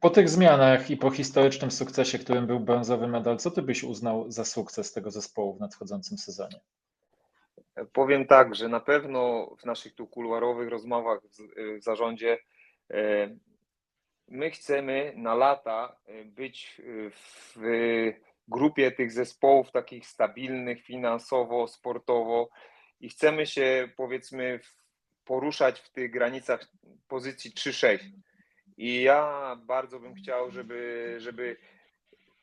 Po tych zmianach i po historycznym sukcesie, którym był brązowy medal, co ty byś uznał za sukces tego zespołu w nadchodzącym sezonie? Powiem tak, że na pewno w naszych tu kuluarowych rozmowach w, zarządzie e, my chcemy na lata e, być w grupie tych zespołów takich stabilnych finansowo, sportowo i chcemy się powiedzmy poruszać w tych granicach pozycji 3-6. I ja bardzo bym chciał, żeby, żeby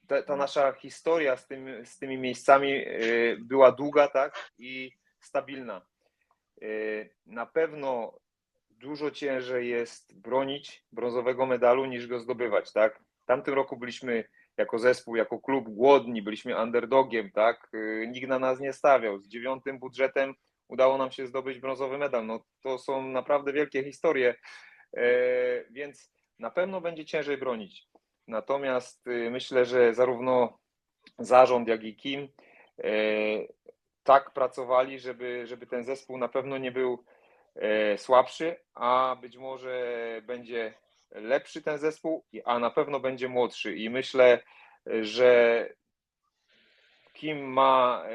ta, ta, nasza historia z, tym, z tymi miejscami e, była długa, tak? I stabilna. E, na pewno dużo ciężej jest bronić brązowego medalu niż go zdobywać, tak? W tamtym roku byliśmy jako zespół, jako klub głodni, byliśmy underdogiem, tak? E, nikt na nas nie stawiał. Z dziewiątym budżetem udało nam się zdobyć brązowy medal. No to są naprawdę wielkie historie, więc na pewno będzie ciężej bronić. Natomiast y, myślę, że zarówno zarząd, jak i Kim e, tak pracowali, żeby, żeby ten zespół na pewno nie był e, słabszy, a być może będzie lepszy ten zespół, a na pewno będzie młodszy. I myślę, że Kim ma e,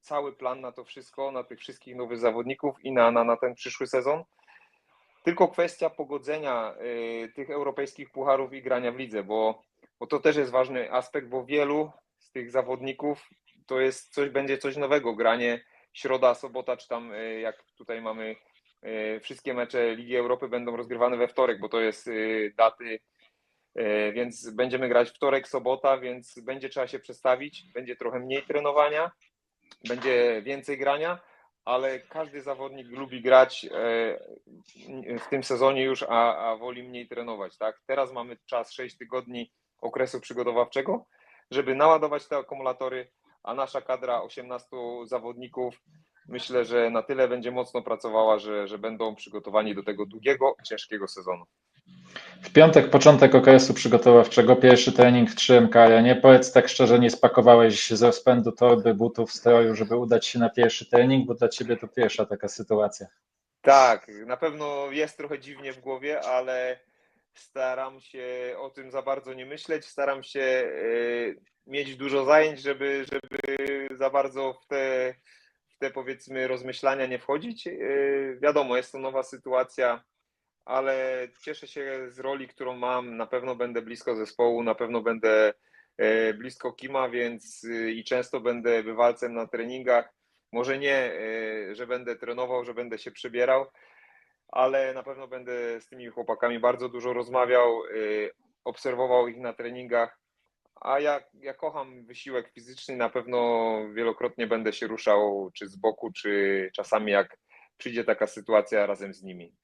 cały plan na to wszystko, na tych wszystkich nowych zawodników i na, na, na ten przyszły sezon. Tylko kwestia pogodzenia y, tych europejskich pucharów i grania w lidze, bo, bo to też jest ważny aspekt, bo wielu z tych zawodników to jest coś, będzie coś nowego. Granie środa, sobota, czy tam y, jak tutaj mamy y, wszystkie mecze Ligi Europy będą rozgrywane we wtorek, bo to jest daty, więc będziemy grać wtorek, sobota, więc będzie trzeba się przestawić, będzie trochę mniej trenowania, będzie więcej grania, ale każdy zawodnik lubi grać e, w tym sezonie już, a, a woli mniej trenować. Tak? Teraz mamy czas 6 tygodni okresu przygotowawczego, żeby naładować te akumulatory, a nasza kadra 18 zawodników myślę, że na tyle będzie mocno pracowała, że, że będą przygotowani do tego długiego, ciężkiego sezonu. W piątek początek okresu przygotowawczego, pierwszy trening w 3MK Nie powiedz tak szczerze, nie spakowałeś z rozpędu torby, butów, stroju, żeby udać się na pierwszy trening, bo dla Ciebie to pierwsza taka sytuacja. Tak, na pewno jest trochę dziwnie w głowie, ale staram się o tym za bardzo nie myśleć, staram się e, mieć dużo zajęć, żeby, żeby za bardzo w te, w te powiedzmy rozmyślania nie wchodzić. E, wiadomo, jest to nowa sytuacja, ale cieszę się z roli, którą mam. Na pewno będę blisko zespołu, na pewno będę e, blisko Kima, więc e, i często będę wywalcem na treningach. Może nie, e, że będę trenował, że będę się przebierał, ale na pewno będę z tymi chłopakami bardzo dużo rozmawiał, obserwował ich na treningach. A ja, ja kocham wysiłek fizyczny, na pewno wielokrotnie będę się ruszał, czy z boku, czy czasami jak przyjdzie taka sytuacja razem z nimi.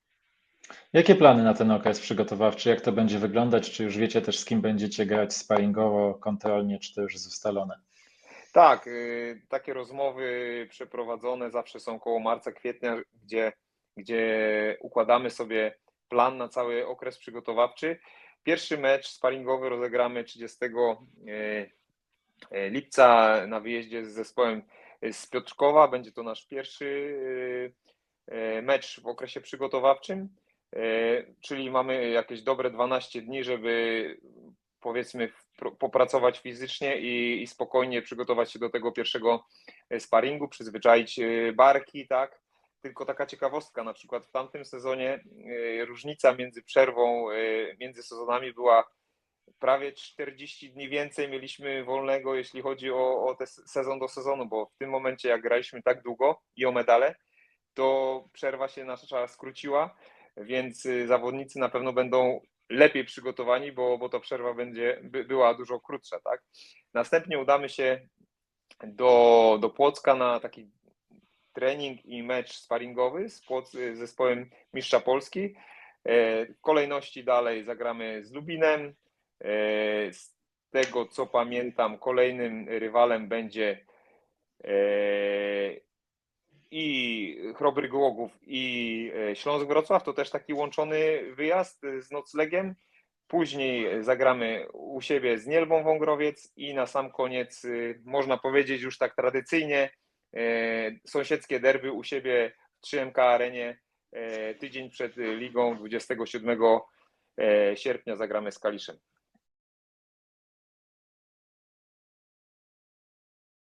Jakie plany na ten okres przygotowawczy? Jak to będzie wyglądać? Czy już wiecie też, z kim będziecie grać sparingowo, kontrolnie, czy to już jest ustalone? Tak, y, takie rozmowy przeprowadzone zawsze są koło marca, kwietnia, gdzie, gdzie układamy sobie plan na cały okres przygotowawczy. Pierwszy mecz sparingowy rozegramy 30 y, y, lipca na wyjeździe z zespołem z Piotrkowa. Będzie to nasz pierwszy mecz w okresie przygotowawczym. E, czyli mamy jakieś dobre 12 dni, żeby powiedzmy popracować fizycznie i, i, spokojnie przygotować się do tego pierwszego e, sparingu, przyzwyczaić e, barki, tak. Tylko taka ciekawostka, na przykład w tamtym sezonie różnica między przerwą, między sezonami była prawie 40 dni więcej mieliśmy wolnego, jeśli chodzi o, o sezon do sezonu, bo w tym momencie jak graliśmy tak długo i o medale, to przerwa się nasza skróciła więc y, zawodnicy na pewno będą lepiej przygotowani, bo, bo to przerwa będzie by, była dużo krótsza, tak? Następnie udamy się do, do Płocka na taki trening i mecz sparingowy z, Płoc, z zespołem Mistrza Polski. E, w kolejności dalej zagramy z Lubinem. E, z tego co pamiętam, kolejnym rywalem będzie e, i Chrobry Głogów i e, Śląsk Wrocław to też taki łączony wyjazd z noclegiem. Później zagramy u siebie z Nielbą Wągrowiec i na sam koniec, y, można powiedzieć już tak tradycyjnie, e, sąsiedzkie derby u siebie w 3MK Arenie e, tydzień przed ligą 27 sierpnia zagramy z Kaliszem.